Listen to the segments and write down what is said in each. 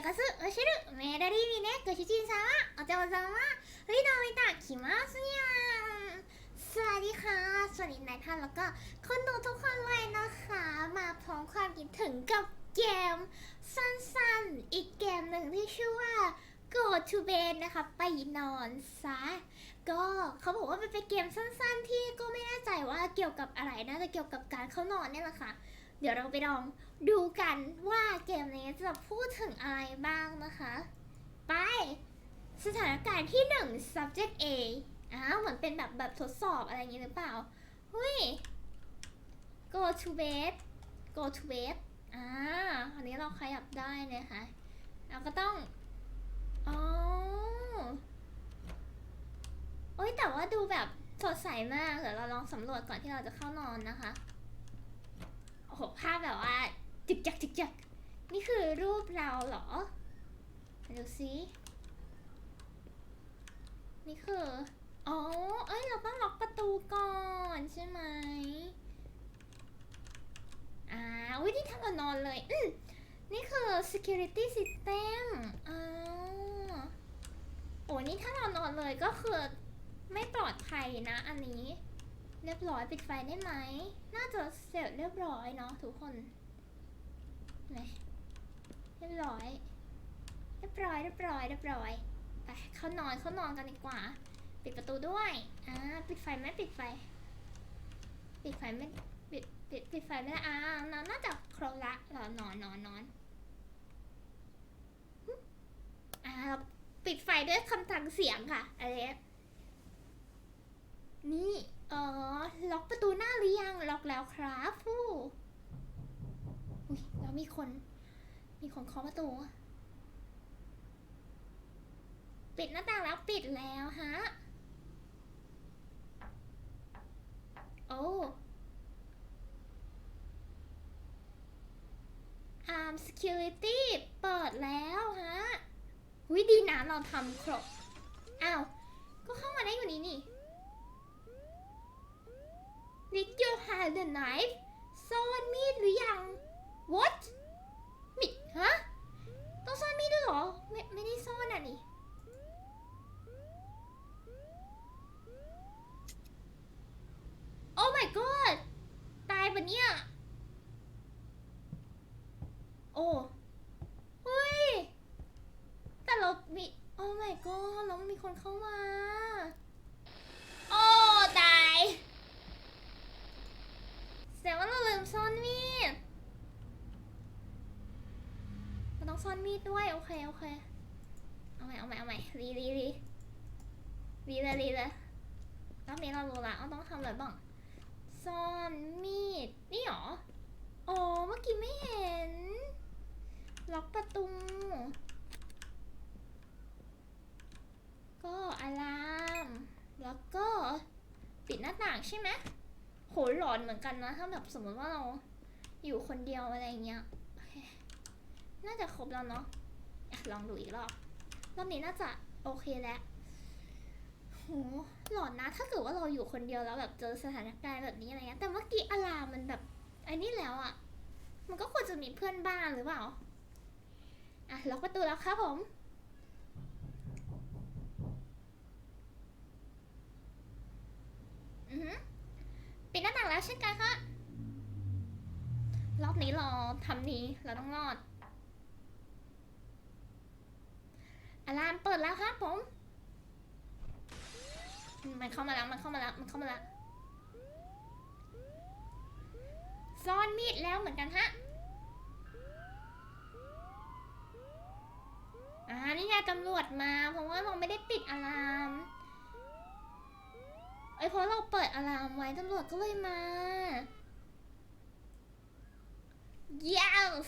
探すウシルメールリーミネックシチンさんお嬢さんはフリドウいたきますにゃんสวัสดีค่ะ สวัสดีนายท่านแล้วก็คนดูทุกคนเลยนะคะ มาพร้อมความคิดถึงกับเกม สั้นๆ อีกเกมหนึ่งที่ชื่อว่า Go to bed นะคะไปนอนซะก็เขาบอกว่ามันเป็นเกมสั้น ๆ ที่ก็ไม่แน่ใจว่าเกี่ยวกับอะไรนะแต่เกี่ยวกับการเข้านอนเนี่ยแหละคะ่ะ เดี๋ยวเราไปลองดูกันว่าเกมนี้จะพูดถึงอะไรบ้างนะคะ ไป สถานการณ์ที่ 1 subject A อ้าวเหมือนเป็นแบบแบบทดสอบอะไรอย่างงี้หรือเปล่าเฮ้ย go to bed go to bed อ่าอันนี้เราขยับได้นะคะเราก็ต้องอ๋อโอ้ยแต่ว่าดูแบบสดใสมาก เดี๋ยวเราลองสำรวจก่อนที่เราจะเข้านอนนะคะ หภาพแบบว่าจึกจักจึกจักนี่คือรูปเราเหรอมาดูซินี่คืออ๋อเอ้ยเราต้องล็อกประตูก่อนใช่ไหมอ่าอุ้ยนี่ถ้าเรานอนเลยอืนี่คือ security system อ่าโอ้นี่ถ้าเรานอนเลยก็คือไม่ปลอดภัยนะอันนี้ เรียบร้อยปิดไฟได้ไหม น่าจะเสร็จเรียบร้อยเนาะทุกคนไหนเรียบร้อย เรียบร้อย เรียบร้อย เรียบร้อย ไปเขานอนเขานอนกันดีกว่า ปิดประตูด้วย อ่า ปิดไฟไหมปิดไฟ ปิดไฟไม่ ปิด ปิด ปิดไฟไม่ได้อ่านอนน่าจะครบละรอนอนนอนนอนอ่าเราปิดไฟด้วยคำสั่งเสียงค่ะอะไรเงี้ยนี่ ออล็อกประตูหน้าหรือยัง ล็อกแล้วครับฟู้อุ้ยแล้วมีคน มีคนเคาะประตู ปิดหน้าต่างแล้วปิดแล้วฮะ โอ้อาร์ม security เปิดแล้วฮะวิดีนะเราทำครบ อ้าว ก็เข้ามาได้อยู่นี่นี่ Did you have the knife ซ่อนมีดหรือยัง What มิดฮะ ต้องซ่อนมีดด้วยเหรอ ไม่ไม่ได้ซ่อนอะนี่โอ้ my god ตายปะเนี่ย โอ้เฮ้ย แต่เรามีโอ้ my god เรามีคนเข้ามา โอ้ ตายแสดงว่าเราลืมซ่อนมีดเราต้องซ่อนมี ดด้วย โอเค โอเค เอาใหม่ เอาใหม่ เอาใหม่ รีรีรีรีเลยรีเลยรอบนี้เรารู้ละว่าต้องทำอะไรบ้างซ่อนมีด นี่หรอ อ๋อ เมื่อกี้ไม่เห็น ล็อกประตู ก็อะลาม แล้วก็ปิดหน้าต่างใช่ไหมโหหลอนเหมือนกันนะ ถ้าแบบสมมติว่าเราอยู่คนเดียวอะไรเงี้ย น่าจะครบแล้วเนาะอะลองดูอีกรอบ รอบนี้น่าจะโอเคแล้วโหหลอนนะ ถ้าเกิดว่าเราอยู่คนเดียวแล้วแบบเจอสถานการณ์แบบนี้อะไรเงี้ย แต่เมื่อกี้อลามันแบบไอ้นี่แล้วอะ่ะ มันก็ควรจะมีเพื่อนบ้านหรือเปล่า อะล็อกประตูแล้วครับผมอือหือปิดหน้าต่างแล้วเช่นกันค่ะรอบนี้เราทำนี้เราต้องรอดอะลามเปิดแล้วครับผม มันเข้ามาแล้ว มันเข้ามาแล้ว มันเข้ามาแล้วซ่อนมีดแล้วเหมือนกันฮะ อ่า นี่ไงตำรวจมาเพราะว่าเราไม่ได้ปิดอะลามเอ้เพราะเราเปิดอะลามไว้ตำรวจก็เลยมา yes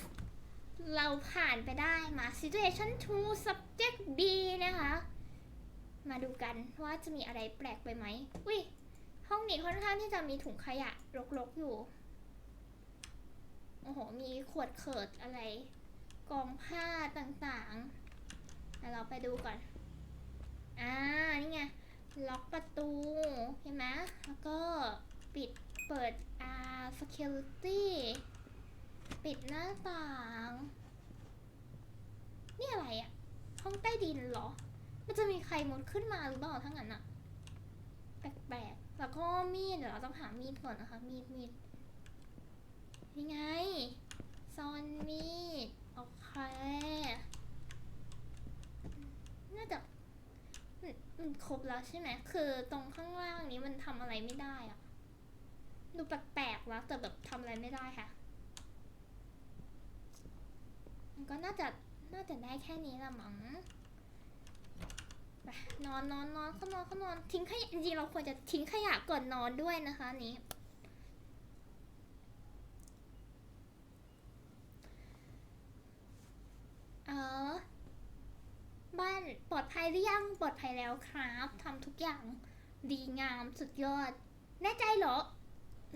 เราผ่านไปได้มา situation 2 subject B นะคะ มาดูกันว่าจะมีอะไรแปลกไปไหมอุ้ยห้องนี้ค่อนข้างที่จะมีถุงขยะรกๆอยู่ โอ้โห มีขวดเขิดอะไร กองผ้าต่างๆเดี๋ยวเราไปดูก่อน อ่า นี่ไง ล็อกประตู เห็นไหมแล้วก็ปิดเปิด อ่า security ปิดหน้าต่าง นี่อะไรอะห้องใต้ดินเหรอ มันจะมีใครมุดขึ้นมาหรือเปล่าทั้งนั้นอะแปลกๆ แล้วก็มีดเดี๋ยวเราต้องหามีดก่อนนะคะ มีดมีดนี่ไงซ่อนมีด โอเค น่าจะมันมันครบแล้วใช่ไหม คือตรงข้างล่างนี้มันทำอะไรไม่ได้อะดูแปลกๆแล้วแต่แบบทำอะไรไม่ได้ค่ะ มัน ก็น่าจะน่าจะได้แค่นี้ละมั้งไปนอนนอนนอนเข้านอนเข้านอนทิ้งขยะจริงเราควรจะทิ้งขยะก่อนนอนด้วยนะคะนนี้เออบ้านปลอดภัยหรือยังปลอดภัยแล้วครับทำทุกอย่างดีงามสุดยอด แน่ใจเหรอ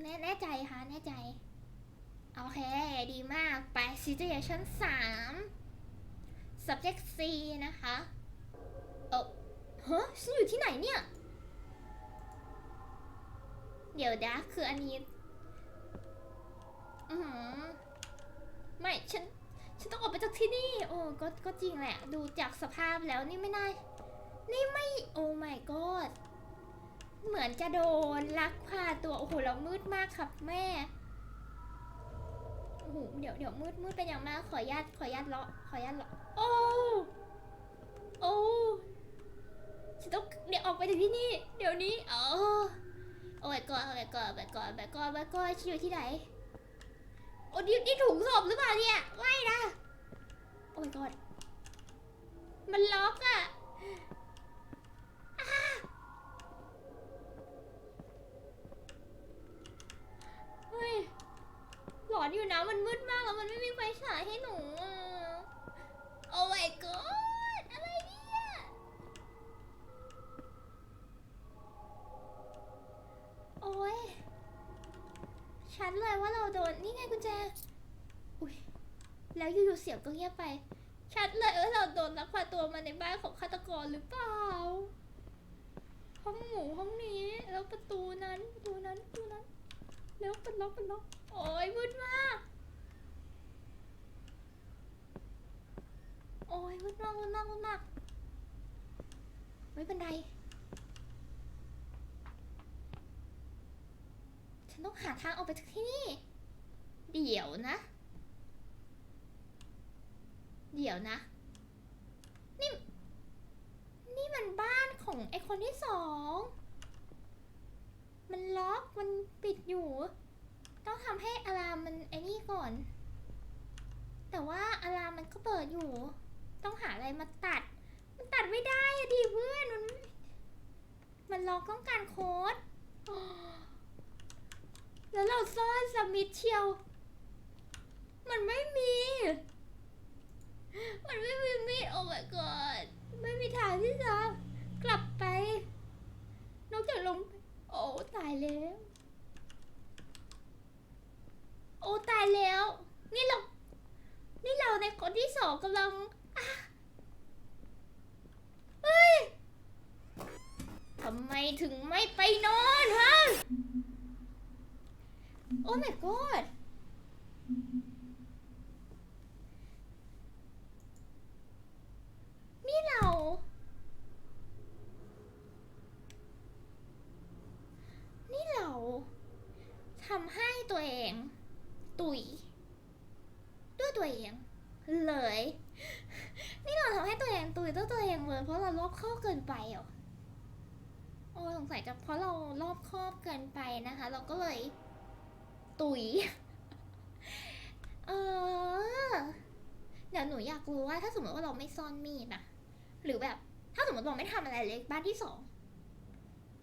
แน่แน่ใจค่ะแน่ใจ โอเค ดีมาก ไป situation 3 subject C นะคะเออฮะฉันอยู่ที่ไหนเนี่ย เดี๋ยวนะคืออันนี้ อือหือไม่ ฉัน ฉันต้องออกไปจากที่นี่ โอ้ก็ก็จริงแหละ ดูจากสภาพแล้วนี่ไม่น่านี่ไม่ โอ้ my god เหมือนจะโดนลักพาตัว โอ้โหแล้วมืดมากครับแม่ โอ้โหเดี๋ยวเดี๋ยวมืดมืดเป็นอย่างมากขออนุญาตขออนุญาตเลาะขออนุญาตเลาะโอ้โอ้ฉันต้องเดี๋ยวออกไปจากที่นี่ เดี๋ยวนี้เออโอ้ยก่อนโอ้ยก่อนไปก่อนไปก่อนไปก่อนฉันอยู่ที่ไหนโอ้นี่นี่ถุงศพหรือเปล่าเนี่ยไม่นะโอ้ยก่อนมันล็อกอะอ้าเฮ้ย หล อยู่นะมันมืดมากแล้วมันไม่มีไฟฉายให้หนูอะโอ้ my god อะไรเนี่ย โอ้ยชัดเลยว่าเราโดน นี่ไงกุญแจ อุ้ย แล้วอยู่ๆเสียงก็เงียบไป ชัดเลยว่าเราโดนลักพาตัวมาในบ้านของฆาตกรหรือเปล่า ห้องหมูห้องนี้ แล้วประตูนั้นประตูนั้นประตูนั้น แล้วป็นล็อกป็นล็อกโอ้ยมืดมาก โอ้ยมืดมากมืดมากมืดมากไม่เป็นไร ฉันต้องหาทางออกไปจากที่นี่ เดี๋ยวนะ เดี๋ยวนะ นี่ นี่มันบ้านของไอคนที่สอง มันล็อกมันปิดอยู่ ต้องทำให้อะลามมันไอ้นี่ก่อน แต่ว่าอะลามมันก็เปิดอยู่ ต้องหาอะไรมาตัด มันตัดไม่ได้อะดิเพื่อนมันมันล็อกต้องการโค้ดแล้วเราซ่อนสมิธเชียว มันไม่มี มันไม่มีมีดโอ้ my god ไม่มีทางที่จะกลับไป นอกจากลง อ้ตายแล้ว โอ้ตายแล้ว นี่เรา นี่เราในคนที่สองกำลังอะเฮ้ยทำไมถึงไม่ไปนอนฮะ โอ้ my god นี่เรา นี่เราทำให้ตัวเอง ตุย ด้วยตัวเอง เลย นี่เราทำให้ตัวเองตุยด้วยตัวเองเลยเพราะเรารอบคอบเกินไปเหรอโอ้สงสัยจะเพราะเรารอบคอบเกินไปนะคะ เราก็เลย ตุย เออเดี๋ยวหนูอยากรู้ว่าถ้าสมมติว่าเราไม่ซ่อนมีดอะหรือแบบถ้าสมมติเราไม่ทำอะไรเลยบ้านที่สอง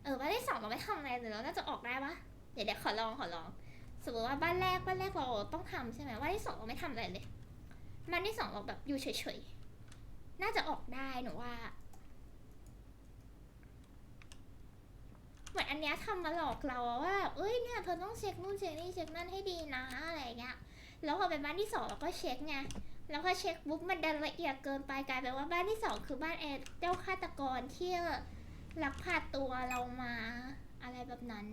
เออบ้านที่สองเราไม่ทำอะไรเลยเราน่าจะออกได้ปะ เดี๋ยวเดี๋ยวขอลองขอลอง สมมติว่าบ้านแรกบ้านแรกเราต้องทำใช่ไหมบ้านที่สองเราไม่ทำอะไรเลยบ้านที่สองเราแบบอยู่เฉยๆ น่าจะออกได้หนูว่าเหมือนอันเนี้ยทำมาหลอกเราว่าแบบเอ้ยเนี่ยเธอต้องเช็คนู่นเช็คนี่เช็คนั่นให้ดีนะอะไรเงี้ย แล้วพอเป็นบ้านที่สองเราก็เช็คไง แล้วพอเช็คปุ๊บมันดันละเอียดเกินไปกลายเป็นว่าบ้านที่สองคือบ้านแอร์เจ้าฆาตกรที่ลักพาตัวเรามา อะไรแบบนั้น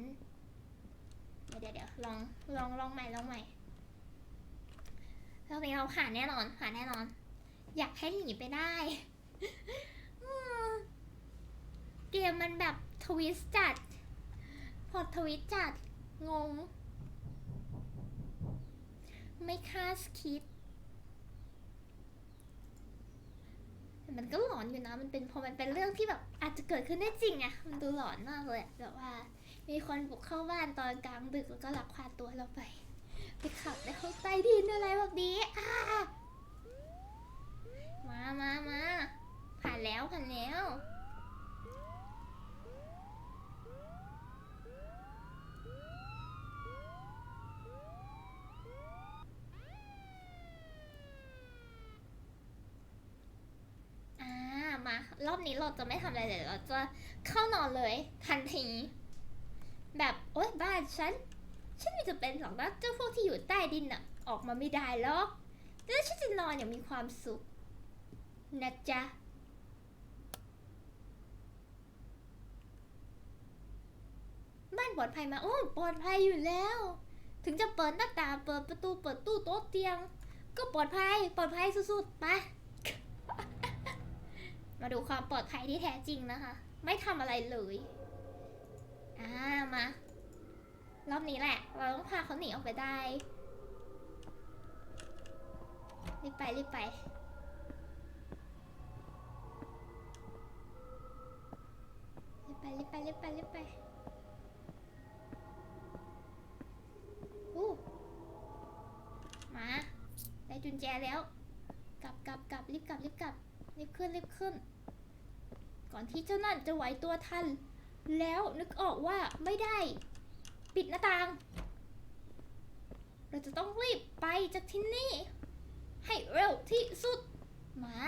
เดี๋ยวเดี๋ยวลองลองลองใหม่ลองใหม่รอบนี้เราผ่านแน่นอนผ่านแน่นอน อยากให้หนีไปได้เกมมันแบบทวิสจัด พอทวิสจัด งง ไม่คาดคิด มันก็หลอนอยู่นะ มันเป็นพอมันเป็นเรื่องที่แบบอาจจะเกิดขึ้นได้จริงอะมันดูหลอนมากเลยแบบว่า มีคนบุกเข้าบ้านตอนกลางดึกแล้วก็ลักพาตัวเราไป ไปขับในห้องใต้ดินอะไรแบบนี้อ่ามามามาผ่านแล้วผ่านแล้วอ่ามารอบนี้เราจะไม่ทำอะไรเลยเราจะเข้านอนเลยทันที แบบโอ๊ยบ้านฉัน ฉันไมีจะเป็นหรอกนะเจ้าพวกที่อยู่ใต้ดินน่ะออกมาไม่ได้หรอกแล้วฉันจะนอนอย่างมีความสุขนะจ๊ะบ้านปลอดภัยมาโอ้ปลอดภัยอยู่แล้ว ถึงจะเปิดหน้าต่างเปิดประตูเปิดตู้โต๊ะเตียง ก็ปลอดภัยปลอดภัยสุดๆไปมาดูความปลอดภัยที่แท้จริงนะคะ ไม่ทำอะไรเลย อ่า มา รอบนี้แหละ เราต้องพาเขาหนีออกไปได้ รีบไป รีบไป รีบไป รีบไป รีบไป รีบไปอู้มา ได้จุนแจแล้ว กลับกลับกลับรีบกลับรีบกลับรีบขึ้นรีบขึ้น ก่อนที่เจ้านั่นจะไหวตัวทัน แล้วนึกออกว่าไม่ได้ ปิดหน้าต่าง เราจะต้องรีบไปจากที่นี่ ให้เร็วที่สุด มา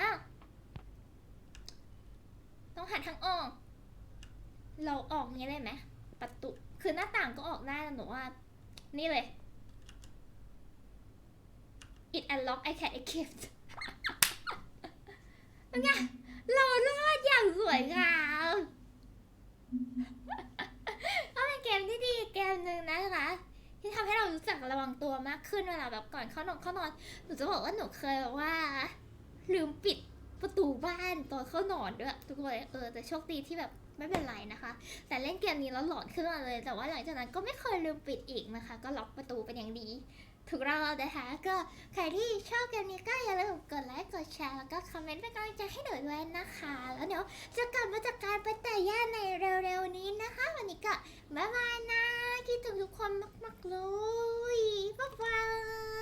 ต้องหาทางออก เราออกนี้เลยไหมประตูคือหน้าต่างก็ออกได้นะหนูว่า นี่เลย it unlock I can escape เป็นไงเรารอดอย่างสวยงาม ก็เป็นเกมที่ดีเกมหนึ่งนะคะ ที่ทำให้เรารู้จักระวังตัวมากขึ้นเวลาแบบก่อนเข้านอนเข้านอนหนูจะบอกว่าหนูเคยแบบว่า ลืมปิดประตูบ้านตอนเข้านอนด้วยทุกคนเออแต่โชคดีที่แบบไม่เป็นไรนะคะ แต่เล่นเกมนี้แล้วหลอนขึ้นมาเลย แต่ว่าหลังจากนั้นก็ไม่เคยลืมปิดอีกนะคะ ก็ล็อกประตูเป็นอย่างดี ถูกรอบนะคะก็ใครที่ชอบเกมนี้ก็อย่าลืมกดไลค์กดแชร์แล้วก็คอมเมนต์เป็นกำลังใจให้หนูด้วยนะคะ แล้วเดี๋ยวจะกลับมาจากการไปแต่ย่าในเร็วๆนี้นะคะ วันนี้ก็บ๊ายบายนะคิดถึงทุกคนมากๆเลยบ๊ายบาย